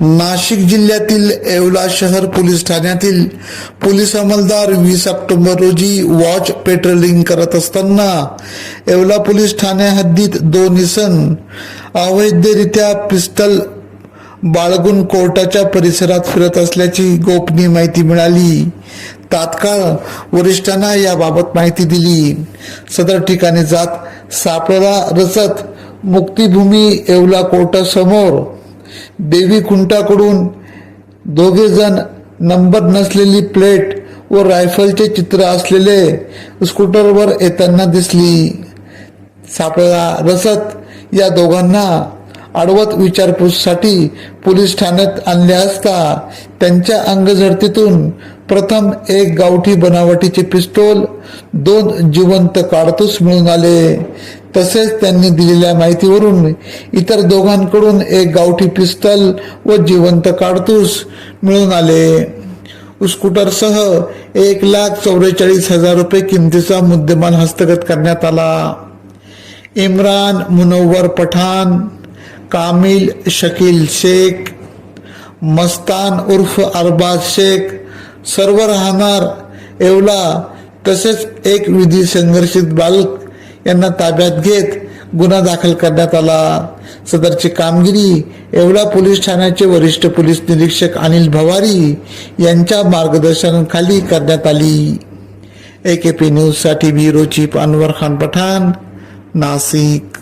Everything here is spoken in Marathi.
नाशिक जिल्ह्यातील येवला शहर पोलीस ठाण्यातील पोलीस अंमलदार वीस ऑक्टोबर रोजी वॉच पेट्रोलिंग करत असताना येवला पोलीस ठाणे हद्दीत दोन इसम अवैधरित्या पिस्टल बाळगून कोर्टाच्या परिसरात फिरत असल्याची गोपनीय माहिती मिळाली. तात्काळ वरिष्ठांना याबाबत माहिती दिली. सदर ठिकाणी जात सापळा रचत मुक्तिभूमी येवला कोर्टासमोर बेबी कुंटाकडून दोघे जण नंबर नसलेली प्लेट व रायफलचे चित्र असलेले स्कूटरवर येताना दिसली. सापळा रसत या दोघांना आडवत विचारपूससाठी पोलीस ठाण्यात आणले असता त्यांच्या अंगझडतीतून प्रथम एक गावठी बनावटीचे पिस्तोल दोन जिवंत काडतूस मिळून आले. तसेच त्यांनी दिलेल्या माहितीवरून इतर दोघांकडून एक गावठी पिस्तल व जिवंत काडतूस मिळून आले. स्कूटरसह एक लाख चौवेचाळीस हजार रुपये किमतीचा मुद्देमाल हस्तगत करण्यात आला. इम्रान मुनव्वर पठाण कामिल शकील शेख मस्तान उर्फ अरबाज शेख सर्व राहणार येवला तसेच एक विधी संघर्षित बालक यांना ताब्यात घेत गुन्हा दाखल करण्यात आला. सदरची कामगिरी येवला पोलीस ठाण्याचे वरिष्ठ पोलीस निरीक्षक अनिल भवारी यांच्या मार्गदर्शनाखाली करण्यात आली. ए के पी न्यूजसाठी ब्युरो चीफ अनवर खान पठाण नाशिक.